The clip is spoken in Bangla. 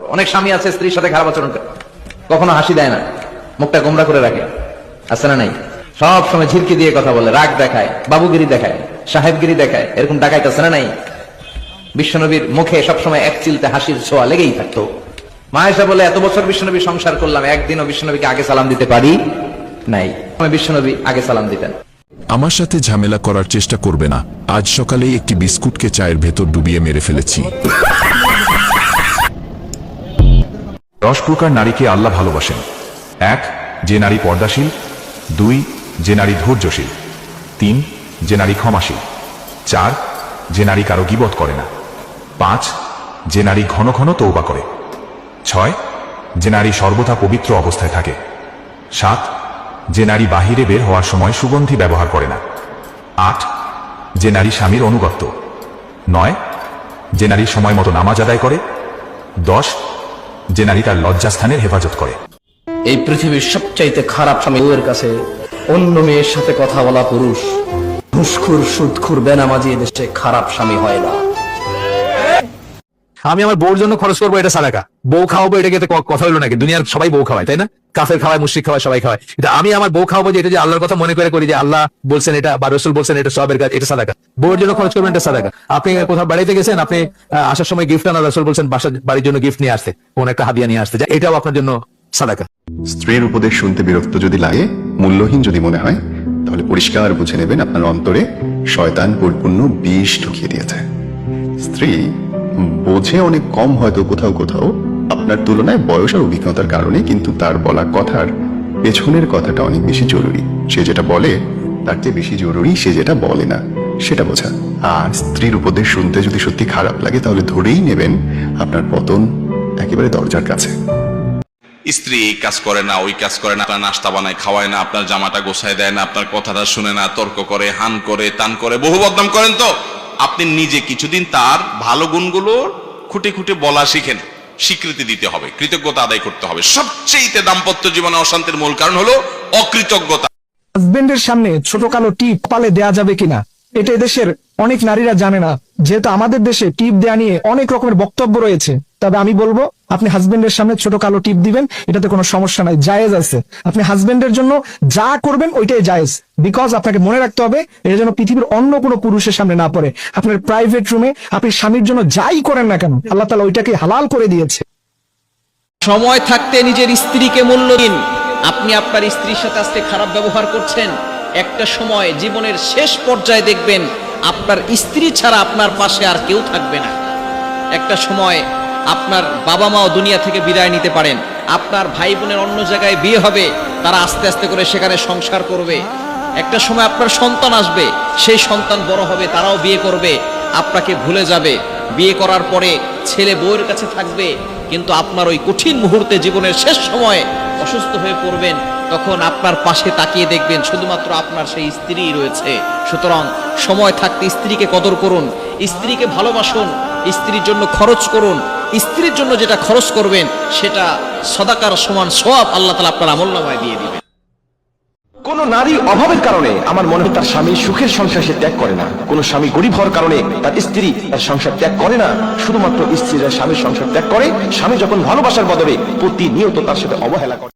অনেক স্বামী আছে, স্ত্রীর সাথে খারাপ আচরণ করে। কখনো হাসি দেয় না। মুখটা গোমরা করে রাখে। আছে না নাই? সব সময় ঝিরকি দিয়ে কথা বলে, রাগ দেখায়, বাবুগিরি দেখায়, সাহেবগিরি দেখায়, এরকম ডাকাইতে আছে না নাই? বিশ্বনবীর মুখে সবসময় এক চিলতে হাসির ছোঁয়া লেগেই থাকতো। মায়েশা বলে, এত বছর বিশ্বনবী সংসার করলাম, একদিনও বিশ্বনবীকে আগে সালাম দিতে পারি নাই। বিশ্বনবী আগে সালাম দিতেন। আমার সাথে ঝামেলা করার চেষ্টা করবে না। আজ সকালেই একটি বিস্কুটকে চায়ের ভেতর ডুবিয়ে মেরে ফেলেছি। দশ প্রকার নারীকে আল্লাহ ভালোবাসেন। এক, যে নারী পর্দাশীল। দুই, যে নারী ধৈর্যশীল। তিন, যে নারী ক্ষমাশীল। চার, যে নারী কারও গিবত করে না। পাঁচ, যে নারী ঘন ঘন তৌবা করে। ছয়, যে নারী সর্বদা পবিত্র অবস্থায় থাকে। সাত, যে নারী বাহিরে বের হওয়ার সময় সুগন্ধি ব্যবহার করে না। আট, যে নারী স্বামীর অনুগত্য নয়, যে নারী সময় মতো নামাজ আদায় করে। দশ যে নারী তার লজ্জাস্থানের হেফাজত করে। এই পৃথিবীর সবচাইতে খারাপ স্বামী বউয়ের কাছে অন্য মেয়ের সাথে কথা বলা পুরুষ ঘুষখুর সুদখুর বেনামাজি দেশে খারাপ স্বামী হয় না। আমি আমার বউর জন্য খরচ করব এটা সারাকা। বউ খাওয়াবো এটা কথা হলো নাকি? দুনিয়ার সবাই বউ খাওয়ায় তাই না? কাফের খাওয়ায়, মুশ্রিক খাওয়ায়, সবাই খাওয়ায়। কিন্তু আমি আমার বউ খাওয়াবো যে এটা যে আল্লাহর কথা মনে করে করি যে আল্লাহ বলছেন এটা বা রসুল বলছেন এটা সবের কাজ, এটা সাদাকা। বউর জন্য খরচ করবেন, এটা সাদাকা। আপনি কোথাও বাড়িতে গেছেন, আপনি আসার সময় গিফট আনা রসুল বলছেন, বাসা, বাড়ির জন্য গিফট নিয়ে আসতে। কোন একটা হাদিয়া নিয়ে আসতে। এটাও আপনার জন্য সাদাকা। স্ত্রীর উপদেশ শুনতে বিরক্ত যদি লাগে, মূল্যহীন যদি মনে হয়, তাহলে পরিষ্কার বুঝে নেবেন আপনার অন্তরে শয়তান পরিপূর্ণ বিষ ঢুকিয়ে দিয়েছে। স্ত্রী বোঝে অনেক কম হয়তো কোথাও কোথাও আপনার তুলনায় বয়স আর অভিজ্ঞতার কারণে কিন্তু তার বলা কথার পেছনের কথাটা অনেক বেশি জরুরি। সে যেটা বলে, তার চেয়ে বেশি জরুরি সে যেটা বলে না, সেটা বোঝা। আর স্ত্রীর উপদেশ শুনতে যদি সত্যি খারাপ লাগে, তাহলে ধরেই নেবেন আপনার পতন একেবারে দরজার কাছে। স্ত্রী এই কাজ করে না, ওই কাজ করে না, আপনার নাস্তা বানায়, খাওয়ায় না, আপনার জামাটা গোছায় দেয় না, আপনার কথাটা শুনে না, তর্ক করে, হান করে, তান করে, বহু বদনাম করেন তো। আপনি নিজে কিছুদিন তার ভালো গুণগুলো খুঁটে খুঁটে বলা শিখেন। স্বীকৃতি দিতে হবে, কৃতজ্ঞতা আদায় করতে হবে। সবচেয়ে দাম্পত্য জীবনে অশান্তির মূল কারণ হলো অকৃতজ্ঞতা। হাজবেন্ডের সামনে ছোট কালো টিপ পালে দেয়া যাবে কিনা এটা দেশের অনেক নারীরা জানে না, যেহেতু আমাদের দেশে টিপ দেয়া নিয়ে অনেক রকমের বক্তব্য রয়েছে। তবে আমি বলব, আপনি হাজবেন্ডের সামনে ছোট কালো টিপ দিবেন, এটাতে কোনো সমস্যা নাই, জায়েজ আছে। আপনি হাজবেন্ডের জন্য যা করবেন, ওইটাই জায়েজ। বিকজ আপনাকে মনে রাখতে হবে, এটা যেন পৃথিবীর অন্য কোনো পুরুষের সামনে না পড়ে। আপনার প্রাইভেট রুমে আপনি স্বামীর জন্য যাই করেন না কেন, আল্লাহ তালা ওইটাকে হালাল করে দিয়েছে। সময় থাকতে নিজের স্ত্রীকে মূল্য দিন। আপনি আপনার স্ত্রীর সাথে আজকে খারাপ ব্যবহার করছেন। একটা সময় জীবনের শেষ পর্যায়ে দেখবেন, আপনার স্ত্রী ছাড়া আপনার পাশে আর কেউ থাকবে না। একটা সময় আপনার বাবা মাও দুনিয়া থেকে বিদায় নিতে পারেন। আপনার ভাই বোনের অন্য জায়গায় বিয়ে হবে, তারা আস্তে আস্তে করে সেখানে সংসার করবে। একটা সময় আপনার সন্তান আসবে, সেই সন্তান বড় হবে, তারাও বিয়ে করবে, আপনাকে ভুলে যাবে। বিয়ে করার পরে ছেলে বউয়ের কাছে থাকবে, কিন্তু আপনার ওই কঠিন মুহূর্তে জীবনের শেষ সময়ে অসুস্থ হয়ে পড়বেন, তখন আপনার পাশে তাকিয়ে দেখবেন শুধুমাত্র আপনার সেই স্ত্রী রয়েছে। সুতরাং সময় থাকতে স্ত্রীকে কদর করুন, স্ত্রীকে ভালোবাসুন, স্ত্রীর জন্য খরচ করুন স্ত্রীর জন্য যেটা খরচ করবেন, সেটা সদাকার সমান সব আল্লাহ তালা আপনার আমল নামায় দিয়ে দিবেন। কোন নারী অভাবের কারণে আমার মনে হয় তার স্বামী সুখের সংসার সে ত্যাগ করে না। কোন স্বামী গরিব হওয়ার কারণে তার স্ত্রী তার সংসার ত্যাগ করে না। শুধুমাত্র স্ত্রীরা স্বামীর সংসার ত্যাগ করে, স্বামী যখন ভালোবাসার বদলে প্রতিনিয়ত তার সাথে অবহেলা করে।